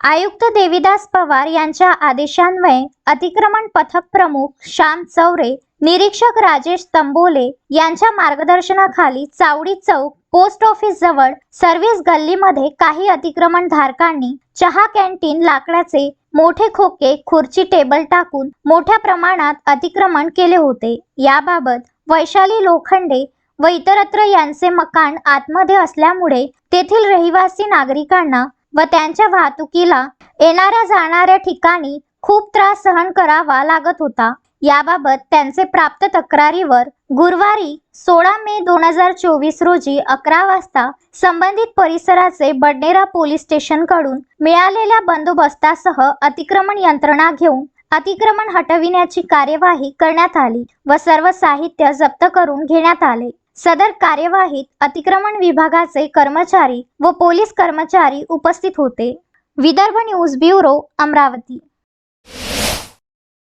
आयुक्त देविदास पवार यांच्या आदेशान्वये अतिक्रमण पथक प्रमुख श्याम चौरे निरीक्षक राजेश तंबोले यांच्या मार्गदर्शनाखाली चावडी चौक पोस्ट ऑफिस जवळ सर्व्हिस गल्लीमध्ये काही अतिक्रमण धारकांनी चहा कॅन्टीन लाकडाचे मोठे खोके खुर्ची टेबल टाकून मोठ्या प्रमाणात अतिक्रमण केले होते. याबाबत वैशाली लोखंडे व इतरत्र यांचे मकान आतमध्ये असल्यामुळे तेथील रहिवासी नागरिकांना व त्यांच्या वाहतुकीला येणाऱ्या जाणाऱ्या ठिकाणी खूप त्रास सहन करावा लागत होता. याबाबत त्यांचे प्राप्त तक्रारीवर गुरुवारी सोळा मे दोन हजार चोवीस रोजी अकरा वाजता संबंधित परिसराचे बडनेरा पोलीस स्टेशनकडून मिळालेल्या बंदोबस्तासह अतिक्रमण यंत्रणा घेऊन अतिक्रमण हटविण्याची कार्यवाही करण्यात आली व सर्व साहित्य जप्त करून घेण्यात आले. सदर कार्यवाहीत अतिक्रमण विभागाचे कर्मचारी व पोलीस कर्मचारी उपस्थित होते. Vidarbha news bureau Amravati.